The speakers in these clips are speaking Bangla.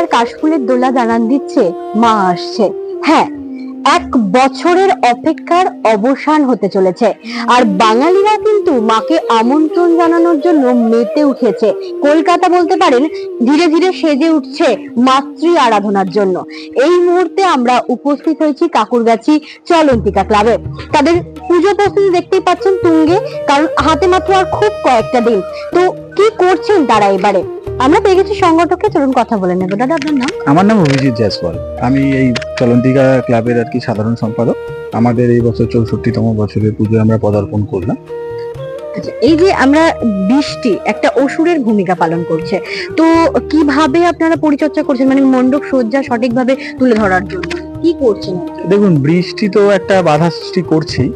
আর কাশফুলের দোলা জানান দিচ্ছে, মা আসছে। হ্যাঁ এক বছরের অপেক্ষার অবসান হতে চলেছে। আর বাঙালিরা কিন্তু মাকে আমন্ত্রণ জানানোর জন্য মেতে উঠেছে। কলকাতা বলতে পারেন, ধীরে ধীরে সেজে উঠছে মাতৃ আরাধনার জন্য। এই মুহূর্তে আমরা উপস্থিত হয়েছি কাকুরগাছি চলন্তিকা ক্লাবে। তাদের পুজো প্রস্তুতি দেখতেই পাচ্ছেন তুঙ্গে, কারণ হাতে মাত্র আর খুব কয়েকটা দিন। তো কি করছেন তারা এবারে? আমরা পেয়ে গেছি সংগঠককে চলুন কথা বলে নেব। দাদা আপনার নাম? আমার নাম অভিজিৎ জয়সওয়াল। আমি এই চলন্তিকা ক্লাবের আর কি সাধারণ সম্পাদক। আমাদের এই বছর চৌষট্টিতম বছরের পুজোয় আমরা পদার্পণ করলাম। আচ্ছা এই যে আমরা বৃষ্টি একটা অসুরের ভূমিকা পালন করছে। তো কীভাবে আপনারা পরিচর্যা করছেন? মানে মণ্ডপ সজ্জা সঠিকভাবে তুলে ধরার জন্য কি করছেন? দেখুন বৃষ্টি তো একটা বাধা সৃষ্টি করছেই।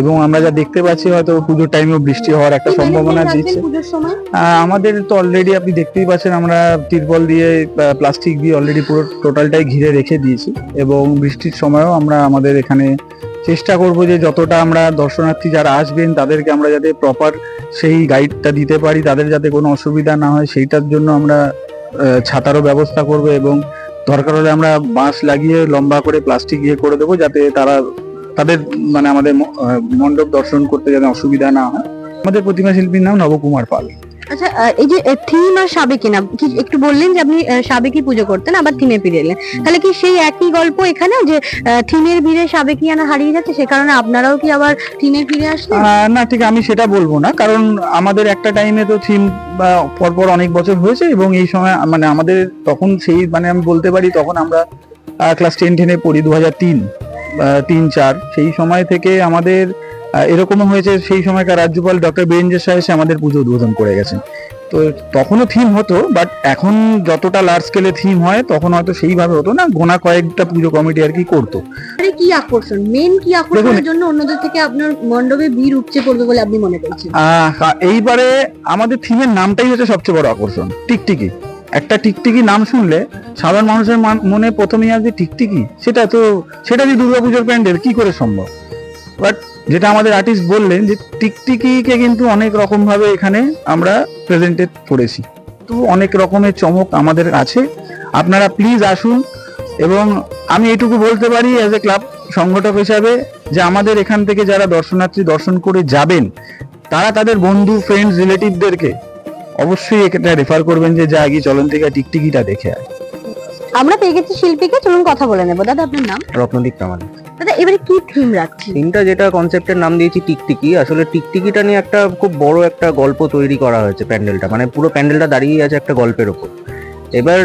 এবং আমরা যা দেখতে পাচ্ছি হয়তো পুজোর টাইমেও বৃষ্টি হওয়ার একটা সম্ভাবনা দিচ্ছে। আমাদের তো অলরেডি আপনি দেখতেই পাচ্ছেন আমরা তিরপল দিয়ে প্লাস্টিক দিয়ে অলরেডি পুরো টোটালটাই ঘিরে রেখে দিয়েছি এবং বৃষ্টির সময়ও আমরা আমাদের এখানে চেষ্টা করব যে যতটা আমরা দর্শনার্থী যারা আসবেন তাদেরকে আমরা যাতে প্রপার সেই গাইডটা দিতে পারি তাদের যাতে কোনো অসুবিধা না হয় সেইটার জন্য আমরা ছাতারও ব্যবস্থা করব এবং দরকার হলে আমরা বাঁশ লাগিয়ে লম্বা করে প্লাস্টিক ইয়ে করে দেবো যাতে তারা তাদের মানে আমাদের মণ্ডপ দর্শন করতে যাতে অসুবিধা না হয় আমাদের প্রতিমা শিল্পীর নাম নবকুমার পাল। আচ্ছা এই যে থিম আর সাবেকি না কি একটু বললেন যে আপনি সাবেকি পুজো করতেন আবার থিমে ফিরে এলেন। তাহলে কি সেই একই গল্প এখানেও যে থিমের ভিড়ে সাবেকি আনা হারিয়ে যাচ্ছে সে কারণে আপনারাও কি আবার থিমে ফিরে আসলেন? না ঠিক আমি সেটা বলব না কারণ আমাদের একটা টাইমে তো থিম পরপর অনেক বছর হয়েছে এবং এই সময় মানে আমাদের তখন সেই মানে আমি বলতে পারি তখন আমরা ক্লাস টেন টেনে পড়ি দু হাজার তিন। তিন চার। সেই সময় থেকে আমাদের এরকমও হয়েছে সেই সময়কার রাজ্যপাল ডক্টর বীরেন্দ্র শাহ এসে আমাদের পুজো উদ্বোধন করে গেছেন। তো তখনও থিম হতো বাট এখন যতটা লার্জ স্কেলে থিম হয় তখন হয়তো সেইভাবে হতো না গোনা কয়েকটা পুজো কমিটি আর কি করতো। আরে কি আকর্ষণ মেন কি আকর্ষণের জন্য অন্যদের থেকে আপনার মণ্ডপে ভিড় উপচে পড়বে বলে আপনি মনে করছেন? আহ, এইবারে আমাদের থিমের নামটাই হচ্ছে সবচেয়ে বড় আকর্ষণ টিকটিকি একটা টিকটিকি নাম শুনলে সাধারণ মানুষের মান- প্রথমেই আসবে টিকটিকি, সেটা তো সেটা যে দুর্গাপুজোর প্যান্ডেল, কি করে সম্ভব? বাট যেটা আমাদের আর্টিস্ট বললেন যে টিকটিকিকে কিন্তু অনেক রকম ভাবে এখানে আমরা প্রেজেন্টেড করেছি। তো অনেক রকমের চমক আমাদের আছে। আপনারা প্লিজ আসুন এবং আমি এটুকু বলতে পারি অ্যাজ এ ক্লাব সংগঠক হিসাবে যে আমাদের এখান থেকে যারা দর্শনার্থী দর্শন করে যাবেন, তারা তাদের বন্ধু ফ্রেন্ডস রিলেটিভদেরকে অবশ্যই এটা রেফার করবেন যে যা গিয়ে চলন্তিকা টিকটিকিটা দেখে আয় আমরা পেয়ে গেছি শিল্পীকে চলুন কথা বলে নেব। দাদা আপনার নাম? রত্নদীপ কামাল। দাদা এবারে কি থিম রাখছি থিমটা যেটা কনসেপ্টের নাম দিয়েছি টিকটিকি। আসলে টিকটিকিটা নিয়ে একটা খুব বড় একটা গল্প তৈরি করা হয়েছে প্যান্ডেলটা। মানে পুরো প্যান্ডেলটা দাঁড়িয়ে আছে একটা গল্পের ওপর। এবার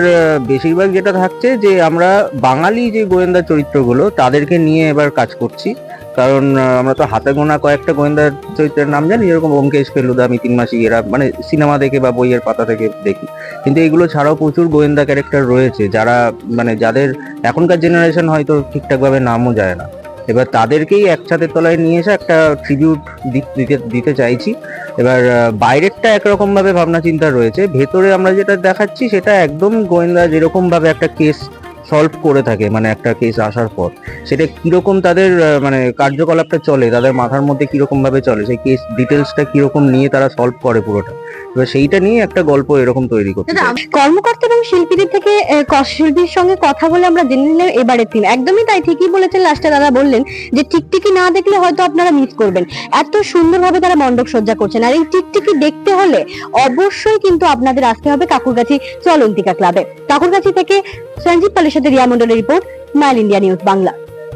বেশিরভাগ যেটা থাকছে যে আমরা বাঙালি যে গোয়েন্দা চরিত্রগুলো, তাদেরকে নিয়ে এবার কাজ করছি। কারণ আমরা তো হাতে গোনা কয়েকটা গোয়েন্দা চরিত্রের নাম জানি, যেরকম ওমকেশ ফেলুদা, মিতিন মাসি, এরা মানে সিনেমা দেখে বা বইয়ের পাতা থেকে দেখি। কিন্তু এগুলো ছাড়াও প্রচুর গোয়েন্দা ক্যারেক্টার রয়েছে, যারা মানে যাদের এখনকার জেনারেশন হয়তো ঠিকঠাকভাবে নামও যায় না। এবার তাদেরকেই একসাথে তলায় নিয়ে এসে একটা ট্রিবিউট দিতে দিতে চাইছি। এবার বাইরেরটা একরকম ভাবে ভাবনা চিন্তা রয়েছে। ভেতরে আমরা যেটা দেখাচ্ছি সেটা একদম গোয়েন্দা যেরকম ভাবে একটা কেস সলভ করে থাকে মানে একটা কেস আসার পর। সেটা কীরকম তাদের মানে কার্যকলাপটা চলে, তাদের মাথার মধ্যে কীরকম ভাবে চলে, সেই কেস ডিটেলসটা কীরকম নিয়ে তারা সলভ করে পুরোটা। এবার সেইটা নিয়ে একটা গল্প এরকম তৈরি করতে কর্মকর্তা এবং শিল্পীদের থেকে শিল্পীর সঙ্গে কথা বলে আমরা জেনে নিলাম এবারের থিম একদমই তাই ঠিকই বলেছেন লাস্টে দাদা বললেন যে টিকটিকি না দেখলে হয়তো আপনারা মিস করবেন। এত সুন্দরভাবে তারা মণ্ডপ সজ্জা করছেন। আর এই টিকটিকি দেখতে হলে অবশ্যই কিন্তু আপনাদের আসতে হবে কাকুরগাছি চলন্তিকা ক্লাবে কাকুরগাছি থেকে সঞ্জীব পালের সাথে রিয়া মন্ডলের রিপোর্ট মাইল ইন্ডিয়া নিউজ বাংলা।